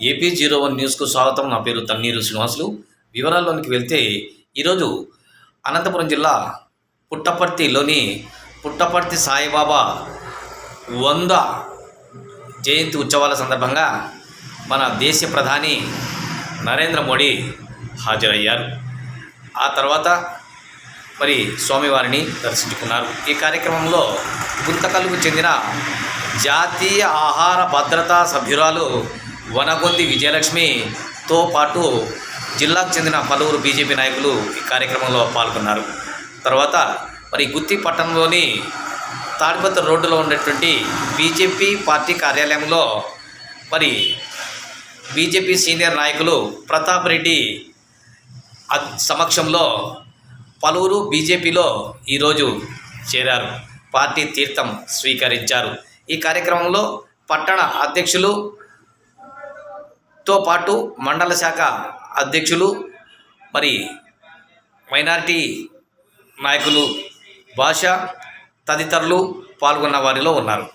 AP zero one న్యూస్కు స్వాగతం. నా పేరు తన్నీరు శ్రీనివాసులు. వివరాల్లోనికి వెళ్తే ఈరోజు అనంతపురం జిల్లా పుట్టపర్తిలోని పుట్టపర్తి సాయిబాబా వంద జయంతి ఉత్సవాల సందర్భంగా మన దేశ ప్రధాని నరేంద్ర మోడీ హాజరయ్యారు. ఆ తర్వాత మరి స్వామివారిని దర్శించుకున్నారు. ఈ కార్యక్రమంలో గుంతకల్లుకు చెందిన జాతీయ ఆహార భద్రతా సభ్యురాలు వనగొంది విజయలక్ష్మితో పాటు జిల్లాకు చెందిన పలువురు బీజేపీ నాయకులు ఈ కార్యక్రమంలో పాల్గొన్నారు. తర్వాత మరి గుత్తి పట్టణంలోని తాడిపత్ర రోడ్డులో ఉన్నటువంటి బీజేపీ పార్టీ కార్యాలయంలో మరి బీజేపీ సీనియర్ నాయకులు ప్రతాప్ రెడ్డి సమక్షంలో పలువురు బీజేపీలో ఈరోజు చేరారు. పార్టీ తీర్థం స్వీకరించారు. ఈ కార్యక్రమంలో పట్టణ అధ్యక్షులు తో పాటు మండల శాఖ అధ్యక్షులు మరి మైనారిటీ నాయకులు భాష తదితరులు పాల్గొన్న వారిలో ఉన్నారు.